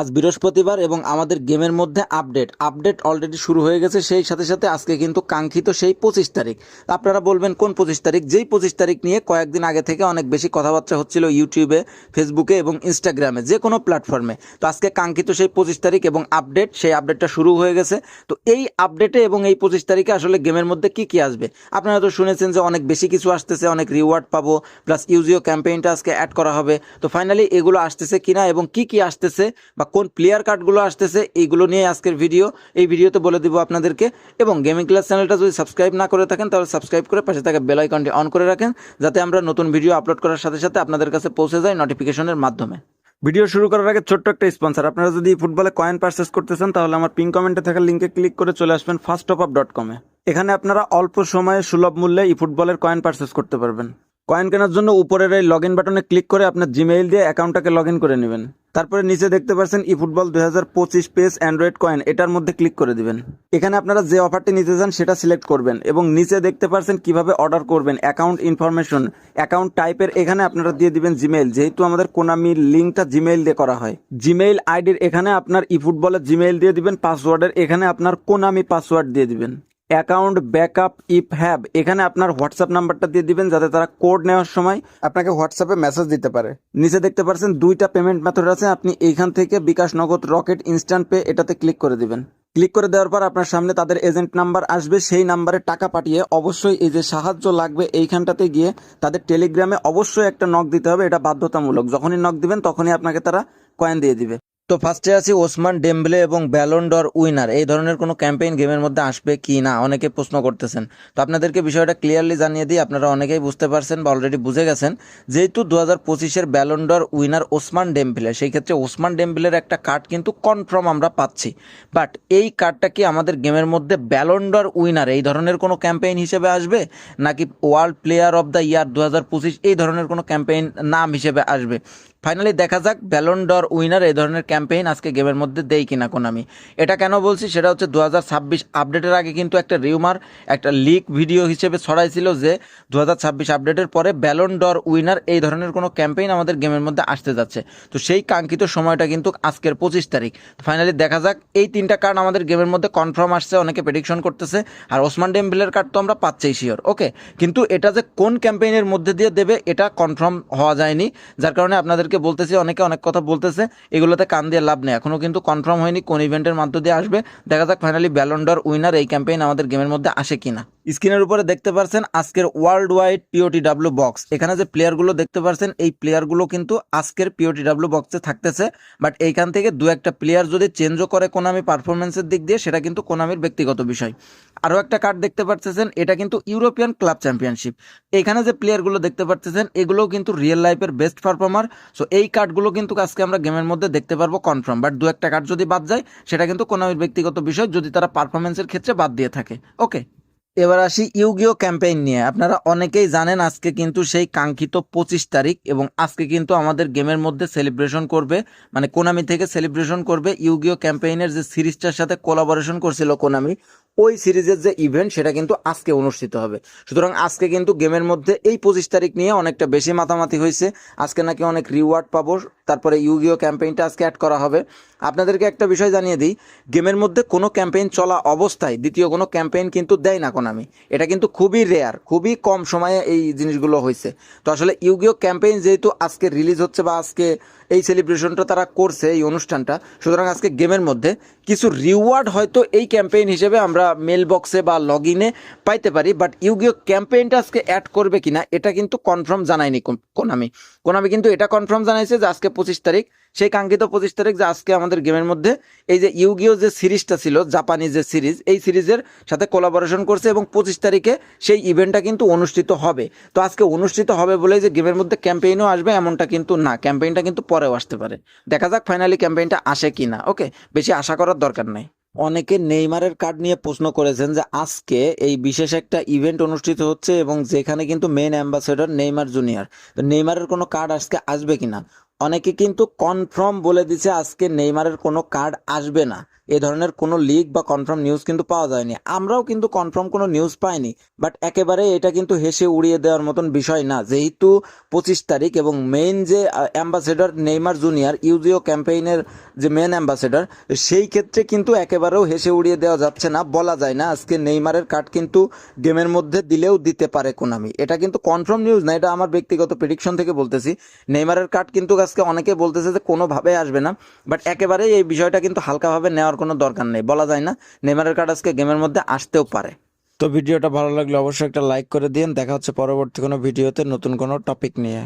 আজ বৃহস্পতিবার এবং আমাদের গেমের মধ্যে আপডেট। আপডেট অলরেডি শুরু হয়ে গেছে, সেই সাথে সাথে আজকে কিন্তু কাঙ্ক্ষিত সেই পঁচিশ তারিখ। আপনারা বলবেন, কোন পঁচিশ তারিখ? যেই পঁচিশ তারিখ নিয়ে কয়েকদিন আগে থেকে অনেক বেশি কথাবার্তা হচ্ছিল ইউটিউবে, ফেসবুকে এবং ইনস্টাগ্রামে, যে কোনো প্ল্যাটফর্মে। তো আজকে কাঙ্ক্ষিত সেই পঁচিশ তারিখ এবং আপডেট, সেই আপডেটটা শুরু হয়ে গেছে। তো এই আপডেটে এবং এই পঁচিশ তারিখে আসলে গেমের মধ্যে কি কি আসবে? আপনারা তো শুনেছেন যে অনেক বেশি কিছু আসতেছে, অনেক রিওয়ার্ড পাবো প্লাস ইউজিও ক্যাম্পেইনটা আজকে অ্যাড করা হবে। তো ফাইনালি এগুলো আসতেছে কিনা এবং কি কি আসতেছে বা কোন প্লেয়ার কার্ডগুলো আসতেছে, এইগুলো নিয়ে আজকের ভিডিও এই ভিডিওতে বলে দিব আপনাদেরকে। এবং গেমিং ক্লাস চ্যানেলটা যদি সাবস্ক্রাইব না করে থাকেন, তাহলে সাবস্ক্রাইব করে পাশে থাকা বেল আইকনটি অন করে রাখেন, যাতে আমরা নতুন ভিডিও আপলোড করার সাথে সাথে আপনাদের কাছে পৌঁছে যায় নোটিফিকেশনের মাধ্যমে। ভিডিও শুরু করার আগে ছোট্ট একটা স্পন্সর আপনারা যদি ফুটবলে কয়েন পারচেস করতেছেন তাহলে আমার পিন কমেন্টে থাকা লিঙ্কে ক্লিক করে চলে আসবেন ফার্স্ট অফ আপ ডট কমে এখানে আপনারা অল্প সময়ে সুলভ মূল্যে ই ফুটবলের কয়েন পারচেস করতে পারবেন। কয়েন কেনার জন্য উপরের এই লগ ইন বাটনে ক্লিক করে আপনার জিমেইল দিয়ে অ্যাকাউন্টটাকে লগ ইন করে নেবেন। তারপরে নিচে দেখতে পাচ্ছেন ই ফুটবল দুই হাজার পঁচিশ অ্যান্ড্রয়েড কয়েন এটার মধ্যে ক্লিক করে দিবেন। এখানে আপনারা যে অফারটি নিতে চান সেটা সিলেক্ট করবেন এবং নিচে দেখতে পাচ্ছেন কীভাবে অর্ডার করবেন অ্যাকাউন্ট ইনফরমেশন অ্যাকাউন্ট টাইপের এখানে আপনারা দিয়ে দিবেন জিমেইল যেহেতু আমাদের কোনামির লিঙ্কটা জিমেইল দিয়ে করা হয়। জিমেইল আইডির এখানে আপনার ই ফুটবলের জিমেইল দিয়ে দিবেন পাসওয়ার্ডের এখানে আপনার কোনামি পাসওয়ার্ড দিয়ে দিবেন। Account backup if have. এখানে আপনার হোয়াটসঅ্যাপ নাম্বারটা দিয়ে দিবেন, যাতে তারা কোড নেওয়ার সময় আপনাকে হোয়াটসঅ্যাপে মেসেজ দিতে পারে। নিচে দেখতে পাচ্ছেন দুইটা পেমেন্ট মেথড আছে। আপনি এইখান থেকে bKash Nagad Rocket instant pay এটাতে ক্লিক করে দিবেন। ক্লিক করে দেওয়ার পর আপনার সামনে তাদের এজেন্ট নাম্বার আসবে। সেই নাম্বারে টাকা পাঠিয়ে অবশ্যই এই যে সাহায্য লাগবে এইখানটাতে গিয়ে তাদের টেলিগ্রামে অবশ্যই একটা নক দিতে হবে। এটা বাধ্যতামূলক। যখনই নক দিবেন, তখনই আপনাকে তারা কয়েন দিয়ে দিবে। তো ফার্স্টে আছি ওসমান ডেম্বলে এবং ব্যালন্ডর উইনার এই ধরনের কোনো ক্যাম্পেইন গেমের মধ্যে আসবে কি না, অনেকে প্রশ্ন করতেছেন। তো আপনাদেরকে বিষয়টা ক্লিয়ারলি জানিয়ে দিই, আপনারা অনেকেই বুঝতে পারছেন বা অলরেডি বুঝে গেছেন, যেহেতু দু হাজার পঁচিশের ব্যালন্ডর উইনার ওসমান ডেম্বলে, সেই ক্ষেত্রে ওসমান ডেম্বলের একটা কার্ড কিন্তু কনফার্ম আমরা পাচ্ছি। বাট এই কার্ডটা কি আমাদের গেমের মধ্যে ব্যালন্ডর উইনার এই ধরনের কোনো ক্যাম্পেইন হিসেবে আসবে? নাকি world player of the year দু হাজার পঁচিশ, এই ধরনের কোনো ক্যাম্পেইন নাম হিসেবে আসবে? ফাইনালি দেখা যাক ব্যালন ডর উইনার এই ধরনের ক্যাম্পেইন আজকে গেমের মধ্যে দেই কিনা কোনামি এটা কেন বলছি? সেটা হচ্ছে দু হাজার ছাব্বিশ আপডেটের আগে কিন্তু একটা রিউমার একটা লিক ভিডিও হিসেবে ছড়াইছিল যে দু আপডেটের পরে ব্যালন ডর উইনার এই ধরনের কোনো ক্যাম্পেইন আমাদের গেমের মধ্যে আসতে যাচ্ছে। তো সেই কাঙ্ক্ষিত সময়টা কিন্তু আজকের পঁচিশ তারিখ। ফাইনালি দেখা যাক, এই তিনটা কার্ড আমাদের গেমের মধ্যে কনফার্ম আসছে, অনেকে প্রেডিকশন করতেছে, আর ওসমান ডেম্বিলের কার্ড তো আমরা পাচ্ছেই শিওর ওকে কিন্তু এটা যে কোন ক্যাম্পেইনের মধ্যে দিয়ে দেবে, এটা কনফার্ম হওয়া যায়নি। যার কারণে আপনাদেরকে বলতেছি, অনেকে অনেক কথা বলতেছে, এগুলোতে কান দিয়ে লাভ নেই। এখনও কিন্তু কনফার্ম হয়নি কোন ইভেন্টের মধ্য দিয়ে আসবে। দেখা যাক ফাইনালি ব্যালন্ডর উইনার এই ক্যাম্পেইন আমাদের গেমের মধ্যে আসে কিনা। স্ক্রিনের উপরে দেখতে পাচ্ছেন আজকের world wide POT W box এখানে যে প্লেয়ারগুলো দেখতে পাচ্ছেন এই প্লেয়ারগুলো কিন্তু আজকের পিওটি ডাব্লিউ বক্সে থাকতেছে। বাট এইখান থেকে দু একটা প্লেয়ার যদি চেঞ্জও করে কোনামি পারফরমেন্সের দিক দিয়ে, সেটা কিন্তু কোনামির ব্যক্তিগত বিষয়। আরও একটা কার্ড দেখতে পাচ্ছেন এটা কিন্তু ইউরোপিয়ান ক্লাব চ্যাম্পিয়নশিপ এখানে যে প্লেয়ারগুলো দেখতে পাচ্ছেন এগুলোও কিন্তু রিয়েল লাইফের বেস্ট পারফর্মার সো এই কার্ডগুলো কিন্তু আজকে আমরা গেমের মধ্যে দেখতে পারব। কনফার্ম বাট দু একটা কার্ড যদি বাদ যায়, সেটা কিন্তু কোনো ব্যক্তিগত বিষয়, যদি তারা পারফরমেন্সের ক্ষেত্রে বাদ দিয়ে থাকে। ওকে এবার আসি ইউগিও ক্যাম্পেইন নিয়ে। আপনারা অনেকেই জানেন আজকে কিন্তু সেই কাঙ্ক্ষিত পঁচিশ তারিখ এবং আজকে কিন্তু আমাদের গেমের মধ্যে সেলিব্রেশন করবে মানে কোনামি থেকে সেলিব্রেশন করবে ইউগিও ক্যাম্পেইনের যে সিরিজটার সাথে কোলাবোরেশন করছিল কোনামি, ওই সিরিজের যে ইভেন্ট সেটা কিন্তু আজকে অনুষ্ঠিত হবে। সুতরাং আজকে কিন্তু গেমের মধ্যে এই পঁচিশ তারিখ নিয়ে অনেকটা বেশি মাতামাতি হয়েছে। আজকে নাকি অনেক রিওয়ার্ড পাবো, তারপরে ইউগিও ক্যাম্পেইনটা আজকে অ্যাড করা হবে। আপনাদেরকে একটা বিষয় জানিয়ে দিই, গেমের মধ্যে কোনো ক্যাম্পেইন চলা অবস্থায় দ্বিতীয় কোনো ক্যাম্পেইন কিন্তু দেয় না কোনামি এটা কিন্তু খুবই রেয়ার খুবই কম সময়ে এই জিনিসগুলো হয়েছে তো আসলে ইউগিও ক্যাম্পেইন যেহেতু আজকে রিলিজ হচ্ছে বা আজকে এই সেলিব্রেশনটা তারা করছে, এই অনুষ্ঠানটা। সুতরাং আজকে গেমের মধ্যে কিছু রিওয়ার্ড হয়তো এই ক্যাম্পেইন হিসেবে আমরা মেল বক্সে বা লগ ইনে পাইতে পারি বাট ইউগিও ক্যাম্পেইনটা আজকে অ্যাড করবে কিনা, এটা কিন্তু কনফার্ম জানায়নি কোন- কোনামি কোনামি কিন্তু এটা কনফার্ম জানাইছে যে আজকে পঁচিশ তারিখ, সেই কাঙ্ক্ষিত পঁচিশ তারিখ যে আজকে আমাদের গেমের মধ্যে এই যে ইউগিও যে সিরিজটা ছিল জাপানি যে সিরিজ, এই সিরিজের সাথে কোলাবোরেশন করছে এবং পঁচিশ তারিখে সেই ইভেন্টটা কিন্তু অনুষ্ঠিত হবে। তো আজকে অনুষ্ঠিত হবে বলে যে গেমের মধ্যে ক্যাম্পেইনও আসবে, এমনটা কিন্তু না। ক্যাম্পেইনটা কিন্তু পরেও আসতে পারে। দেখা যাক ফাইনালি ক্যাম্পেইনটা আসে কি না ওকে বেশি আশা করার দরকার নাই। অনেকে নেইমারের কার্ড নিয়ে প্রশ্ন করেছেন যে আজকে এই বিশেষ একটা ইভেন্ট অনুষ্ঠিত হচ্ছে এবং যেখানে কিন্তু মেন অ্যাম্বাসেডর নেইমার জুনিয়র তো নেইমারের কোনো কার্ড আজকে আসবে কিনা? অনেকে কিন্তু কনফার্ম বলে দিছে আজকে নেইমারের কোনো কার্ড আসবে না। এ ধরনের কোনো লিক বা কনফার্ম নিউজ কিন্তু পাওয়া যায়নি। আমরাও কিন্তু কনফার্ম কোনো নিউজ পাইনি বাট একেবারে এটা কিন্তু হেসে উড়িয়ে দেওয়ার মতন বিষয় না। যেহেতু পঁচিশ তারিখ এবং মেইন যে অ্যাম্বাসেডর নেইমার জুনিয়র, ইউজিও ক্যাম্পেইনের যে মেন অ্যাম্বাসেডর সেই ক্ষেত্রে কিন্তু একেবারেও হেসে উড়িয়ে দেওয়া যাচ্ছে না, বলা যায় না। আজকে নেইমারের কার্ড কিন্তু গেমের মধ্যে দিলেও দিতে পারে কোনামি। এটা কিন্তু কনফার্ম নিউজ না, এটা আমার ব্যক্তিগত প্রেডিকশন থেকে বলতেছি। নেইমারের কার্ড কিন্তু আজকে অনেকে বলতেছে যে কোনোভাবে আসবে না বাট একেবারেই এই বিষয়টা কিন্তু হালকাভাবে নেওয়ার কোনো দরকার নেই। বলা যায় না নেমারের কার্ড আজকে গেমের মধ্যে আসতেও পারে। তো ভিডিওটা ভালো লাগলে অবশ্যই একটা লাইক করে দিন দেখা হচ্ছে পরবর্তী কোনো ভিডিওতে নতুন কোনো টপিক নিয়ে।